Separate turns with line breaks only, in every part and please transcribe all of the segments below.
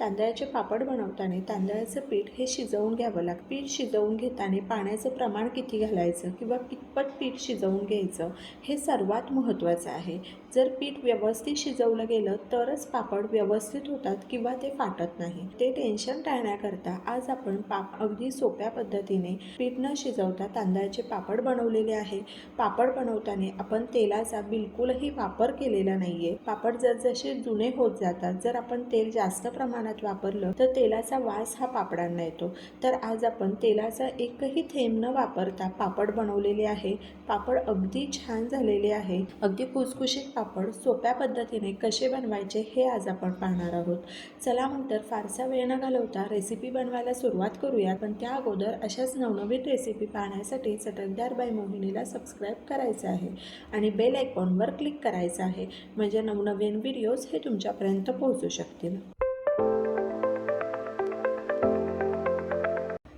तांदळाचे पापड बनवताना तांदळाचं पीठ हे शिजवून घ्यावं लागतं पीठ शिजवून घेताना पाण्याचं प्रमाण किती घालायचं किंवा कितपत पीठ शिजवून घ्यायचं हे सर्वात महत्त्वाचं आहे. जर पीठ व्यवस्थित शिजवलं गेलं तरच पापड व्यवस्थित होतात किंवा ते फाटत नाही. ते टेन्शन टाळण्याकरता आज आपण पाप अगदी सोप्या पद्धतीने पीठ न शिजवता तांदळाचे पापड बनवलेले आहे. पापड बनवताना आपण तेलाचा बिलकुलही वापर केलेला नाही आहे पापड जसजसे जुने होत जातात जर आपण तेल जास्त प्रमाणात वापरलं तर तेलाचा वास हा पापडांना येतो. तर आज आपण तेलाचा एकही थेंब न वापरता पापड बनवलेले आहे. पापड अगदी छान झालेले आहे. अगदी खुसखुशीत पापड सोप्या पद्धतीने कसे बनवायचे हे आज आपण पाहणार आहोत. चला मग तर फारसा वेळ न घालवता रेसिपी बनवायला सुरुवात करूया. पण त्या अगोदर अशाच नवनवीन रेसिपी पाहण्यासाठी चटकदार बाई मोहिनीला सबस्क्राईब करायचं आहे आणि बेल आयकॉनवर क्लिक करायचं आहे. म्हणजे नवनवीन व्हिडिओज हे तुमच्यापर्यंत पोहोचू शकतील.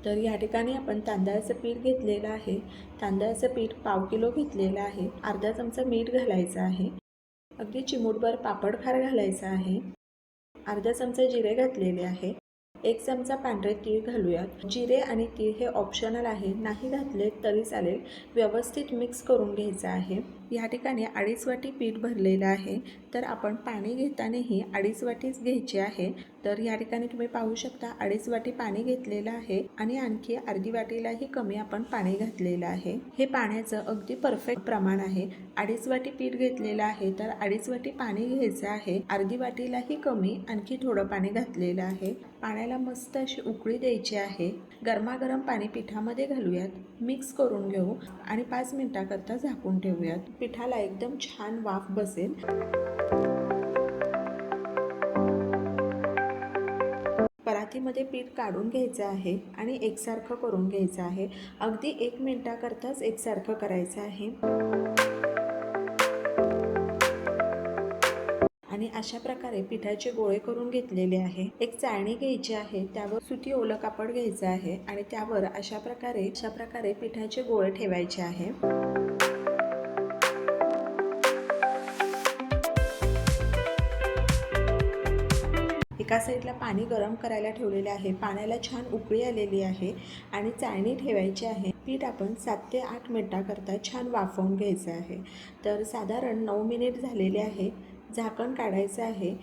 तर या ठिकाणी आपण तांदळाचं पीठ घेतलेलं आहे. तांदळाचं पीठ पाव किलो घेतलेलं आहे. अर्धा चमचा मीठ घालायचं आहे. अगदी चिमूटभर पापड खार घालायचा आहे. अर्धा चमचा जिरे घातलेले आहे. एक चमचा पांढरे तीळ घालूयात. जिरे आणि तीळ हे ऑप्शनल आहे. नाही घातले तरी चालेल. व्यवस्थित मिक्स करून घ्यायचं आहे. या ठिकाणी अडीच वाटी पीठ भरलेलं आहे. तर आपण पाणी घेतानाही अडीच वाटीच घ्यायची आहे. तर या ठिकाणी तुम्ही पाहू शकता अडीच वाटी पाणी घेतलेलं आहे आणि आणखी अर्धी वाटीलाही कमी आपण पाणी घातलेलं आहे. हे पाण्याचं अगदी परफेक्ट प्रमाण आहे. अडीच वाटी पीठ घेतलेलं आहे. तर अडीच वाटी पाणी घ्यायचं आहे. अर्धी वाटीलाही कमी आणखी थोडं पाणी घातलेलं आहे. पाण्या पाण्याला मस्त अशी उकळी द्यायची आहे. गरमागरम पाणी पिठामध्ये घालूयात. मिक्स करून घेऊ आणि पाच मिनिटाकरता झाकून ठेवूयात. पिठाला एकदम छान वाफ बसेल. परातीमध्ये पीठ काढून घ्यायचं आहे आणि एकसारखं करून घ्यायचं आहे. अगदी एक मिनटाकरताच एकसारखं करायचं आहे. आणि अशा प्रकारे पिठाचे गोळे करून घेतलेले आहे. एक चाळणी घ्यायची आहे त्यावर सुती ओलं कापड घ्यायचं आहे आणि त्यावर अशा प्रकारे अशा प्रकारे पिठाचे गोळे ठेवायचे आहे. एका साईडला पाणी गरम करायला ठेवलेले आहे. पाण्याला छान उकळी आलेली आहे आणि चाळणी ठेवायची आहे. पीठ आपण सात ते आठ मिनटाकरता छान वाफवून घ्यायचं आहे. तर साधारण नऊ मिनिट झालेले आहे. झाकण काढायचं आहे.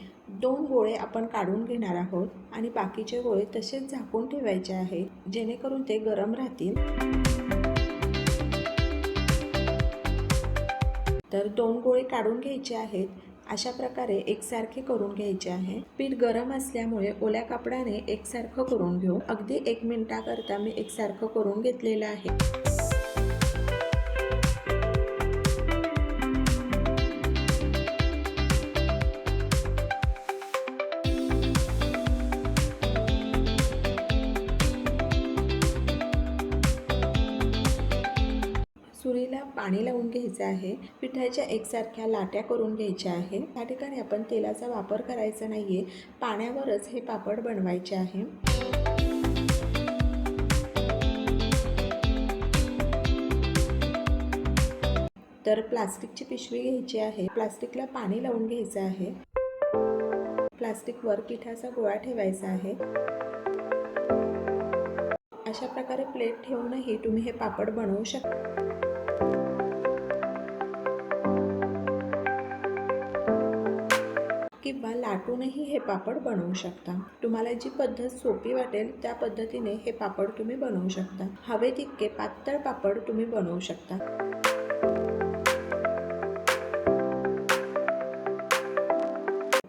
दोन गोळे आपण काढून घेणार आहोत आणि बाकीचे गोळे तसेच झाकून ठेवायचे आहे जेणेकरून ते गरम राहतील. तर दोन गोळे काढून घ्यायचे आहेत. अशा प्रकारे एकसारखे करून घ्यायचे आहे. पीठ गरम असल्यामुळे ओल्या कापडाने एकसारखं करून घेऊ. अगदी एक मिनिटाकरता मी एकसारखं करून घेतलेलं आहे. पाणी लावून घ्यायचं आहे. पिठाच्या एकसारख्या लाट्या करून घ्यायच्या आहे. त्या ठिकाणी आपण तेलाचा वापर करायचा नाही आहे पाण्यावरच हे पापड बनवायचे आहे. तर प्लास्टिकची पिशवी घ्यायची आहे. प्लास्टिकला पाणी लावून घ्यायचं आहे. प्लास्टिकवर पिठाचा गोळा ठेवायचा आहे. अशा प्रकारे प्लेट ठेवूनही तुम्ही हे पापड बनवू शकता किंवा लाटूनही हे पापड बनवू शकता. तुम्हाला जी पद्धत सोपी वाटेल त्या पद्धतीने हे पापड तुम्ही बनवू शकता. हवे तितके पातळ पापड तुम्ही बनवू शकता.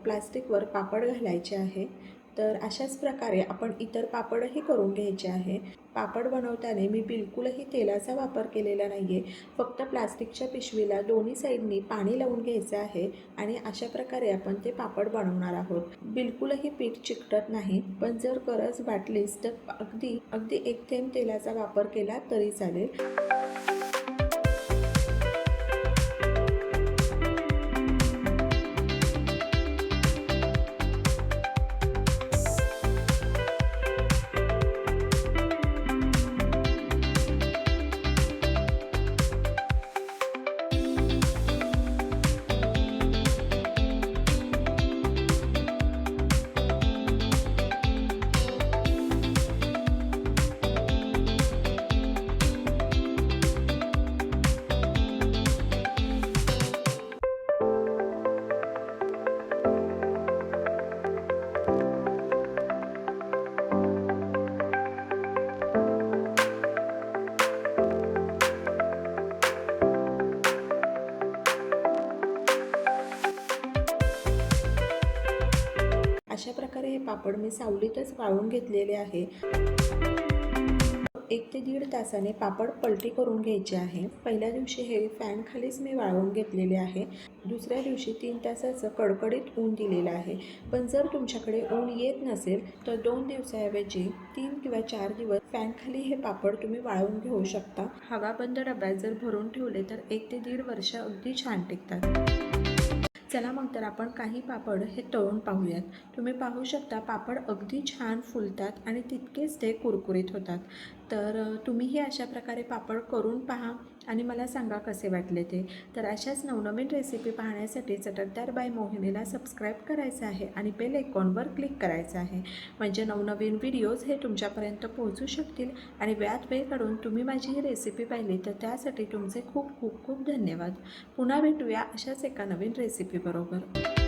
प्लास्टिकवर पापड घालायचे आहे. तर अशाच प्रकारे आपण इतर पापडही करून घ्यायचे आहे. पापड बनवताना मी बिलकुलही तेलाचा वापर केलेला नाही आहे फक्त प्लास्टिकच्या पिशवीला दोन्ही साईडनी पाणी लावून घ्यायचं आहे आणि अशा प्रकारे आपण ते पापड बनवणार आहोत. बिलकुलही पीठ चिकटत नाही पण जर गरज वाटलीच तर अगदी अगदी एक थेंब तेलाचा वापर केला तरी चालेल. अशा प्रकारे हे पापड मी सावलीतच वाळून घेतलेले आहे. एक ते दीड तासाने पापड पलटी करून घ्यायचे आहे. पहिल्या दिवशी हे फॅन खालीच मी वाळवून घेतलेले आहे. दुसऱ्या दिवशी तीन तासाचं कडकडीत ऊन दिलेलं आहे. पण जर तुमच्याकडे ऊन येत नसेल तर दोन दिवसाऐवजी तीन किंवा चार दिवस फॅनखाली हे पापड तुम्ही वाळवून घेऊ शकता. हवाबंद डब्यात जर भरून ठेवले तर एक ते दीड वर्ष अगदी छान टिकतात. चला मग तर आपण काही पापड हे तळून पाहूयात. तुम्ही पाहू शकता पापड अगदी छान फुलतात आणि तितकेच ते कुरकुरीत होतात. तर तुम्हीही अशा प्रकारे पापड करून पहा. आणि मला सांगा कसे वाटले ते? तर अशाच नवनवीन रेसिपी पाहण्यासाठी चटकदार बाय मोहिनीला सबस्क्राईब करायचं आहे आणि बेल आयकॉनवर क्लिक करायचं आहे. म्हणजे नवनवीन व्हिडिओज हे तुमच्यापर्यंत पोहोचू शकतील आणि वेळात वेळ काढून तुम्ही माझी ही रेसिपी पाहिली तर त्यासाठी तुमचे खूप खूप खूप धन्यवाद. पुन्हा भेटूया अशाच एका नवीन रेसिपीबरोबर